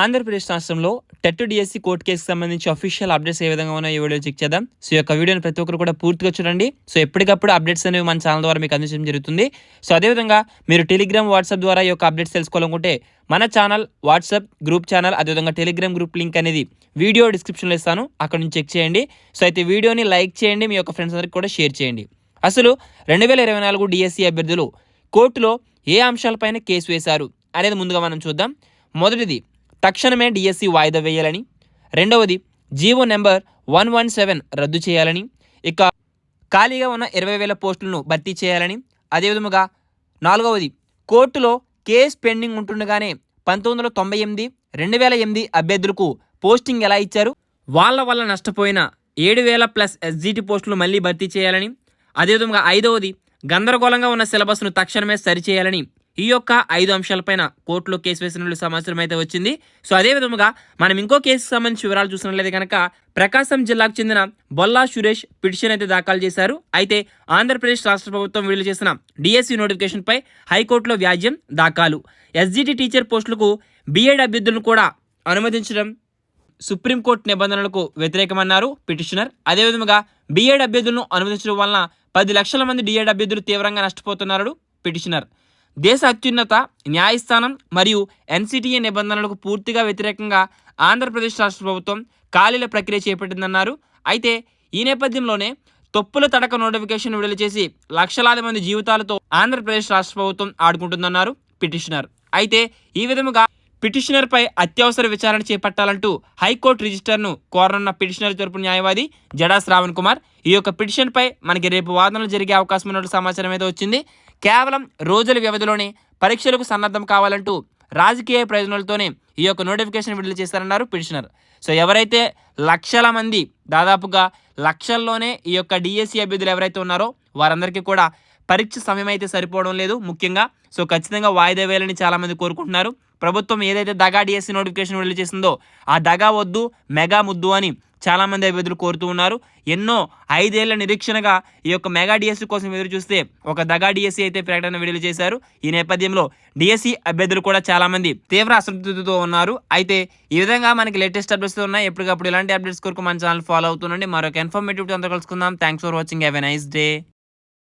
ఆంధ్రప్రదేశ్ రాష్ట్రంలో TET DSC court కేసుకి సంబంధించి అఫీషియల్ అప్డేట్స్ ఏ విధంగా ఉన్నాయో ఈ వీడియో చెక్ చేద్దాం. సో ఈ యొక్క వీడియోని ప్రతి ఒక్కరు కూడా పూర్తిగా చూడండి. సో ఎప్పటికప్పుడు అప్డేట్స్ అనేవి మన ఛానల్ ద్వారా మీకు అందించడం జరుగుతుంది. సో అదేవిధంగా మీరు టెలిగ్రామ్ వాట్సాప్ ద్వారా ఈ యొక్క అప్డేట్స్ తెలుసుకోవాలనుకుంటే మన ఛానల్ వాట్సాప్ గ్రూప్ ఛానల్ అదేవిధంగా టెలిగ్రామ్ గ్రూప్ లింక్ అనేది వీడియో డిస్క్రిప్షన్లో ఇస్తాను. అక్కడ నుంచి చెక్ చేయండి. సో అయితే వీడియోని లైక్ చేయండి. మీ యొక్క ఫ్రెండ్స్ అందరికి కూడా షేర్ చేయండి. అసలు రెండు వేల ఇరవై నాలుగు డిఎస్సి అభ్యర్థులు కోర్టులో ఏ అంశాలపైన కేసు వేశారు అనేది ముందుగా మనం చూద్దాం. మొదటిది తక్షణమే డిఎస్సి వాయిదా వేయాలని. రెండవది GO number one one seven రద్దు చేయాలని. ఇక ఖాళీగా ఉన్న ఇరవై వేల పోస్టులను భర్తీ చేయాలని. అదేవిధముగా నాలుగవది కోర్టులో కేసు పెండింగ్ ఉంటుండగానే పంతొమ్మిది వందల తొంభై ఎనిమిది రెండు వేల ఎనిమిది అభ్యర్థులకు పోస్టింగ్ ఎలా ఇచ్చారు? వాళ్ళ వల్ల నష్టపోయిన ఏడు వేల ప్లస్ ఎస్జిటి పోస్టులు మళ్ళీ భర్తీ చేయాలని. అదేవిధంగా ఐదవది గందరగోళంగా ఉన్న సిలబస్ను తక్షణమే సరిచేయాలని ఈ యొక్క ఐదు అంశాలపైన కోర్టులో కేసు వేసినట్లు సమాచారం అయితే వచ్చింది. సో అదే విధముగా మనం ఇంకో కేసుకు సంబంధించి వివరాలు చూసినట్లయితే కనుక ప్రకాశం జిల్లాకు చెందిన బొల్లా సురేష్ పిటిషన్ అయితే దాఖలు చేశారు. అయితే ఆంధ్రప్రదేశ్ రాష్ట్ర ప్రభుత్వం విడుదల చేసిన డిఎస్సి నోటిఫికేషన్పై హైకోర్టులో వ్యాజ్యం దాఖలు. ఎస్జిటి టీచర్ పోస్టులకు బీఎడ్ అభ్యర్థులను కూడా అనుమతించడం సుప్రీంకోర్టు నిబంధనలకు వ్యతిరేకమన్నారు పిటిషనర్. అదేవిధంగా బీఎడ్ అభ్యర్థులను అనుమతించడం వలన పది లక్షల మంది డిఎడ్ అభ్యర్థులు తీవ్రంగా నష్టపోతున్నారు పిటిషనర్. దేశ అత్యున్నత న్యాయస్థానం మరియు ఎన్సిటిఏ నిబంధనలకు పూర్తిగా వ్యతిరేకంగా ఆంధ్రప్రదేశ్ రాష్ట్ర ప్రభుత్వం ఖాళీల ప్రక్రియ చేపట్టిందన్నారు. అయితే ఈ నేపథ్యంలోనే తొప్పుల తడక నోటిఫికేషన్ విడుదల చేసి లక్షలాది మంది జీవితాలతో ఆంధ్రప్రదేశ్ రాష్ట్ర ప్రభుత్వం ఆడుకుంటుందన్నారు పిటిషనర్. అయితే ఈ విధముగా పిటిషనర్పై అత్యవసర విచారణ చేపట్టాలంటూ హైకోర్టు రిజిస్టర్ను కోరనున్న పిటిషనర్ తరపు న్యాయవాది జడా శ్రావణ్ కుమార్ ఈ యొక్క పిటిషన్పై మనకి రేపు వాదనలు జరిగే అవకాశం ఉన్నట్లు సమాచారం అయితే వచ్చింది. కేవలం రోజుల వ్యవధిలోనే పరీక్షలకు సన్నద్ధం కావాలంటూ రాజకీయ ప్రయోజనాలతోనే ఈ యొక్క నోటిఫికేషన్ విడుదల చేశారన్నారు పిటిషనర్. సో ఎవరైతే లక్షల మంది దాదాపుగా లక్షల్లోనే ఈ యొక్క డిఎస్సి అభ్యర్థులు ఎవరైతే ఉన్నారో వారందరికీ కూడా పరీక్ష సమయం అయితే సరిపోవడం లేదు. ముఖ్యంగా సో ఖచ్చితంగా వాయిదా వేయాలని చాలామంది కోరుకుంటున్నారు. ప్రభుత్వం ఏదైతే దగా డిఎస్సి నోటిఫికేషన్ విడుదల చేసిందో ఆ దగా వద్దు మెగా ముద్దు అని చాలామంది అభ్యర్థులు కోరుతూ ఉన్నారు. ఎన్నో ఐదేళ్ళ నిరీక్షణగా ఈ యొక్క మెగా డిఎస్సి కోసం ఎదురు చూస్తే ఒక దగా డిఎస్సి అయితే ప్రకటన విడుదల చేశారు. ఈ నేపథ్యంలో డిఎస్సి అభ్యర్థులు కూడా చాలామంది తీవ్ర అసంతృప్తితో ఉన్నారు. అయితే ఈ విధంగా మనకి లేటెస్ట్ అప్డేట్స్ ఉన్నాయి. ఎప్పటికప్పుడు ఇలాంటి అప్డేట్స్ కొరకు మన ఛానల్ ఫాలో అవుతుండండి. మరొక ఇన్ఫర్మేటివ్ అంతా కలుసుకుందాం. Thanks for watching have a nice day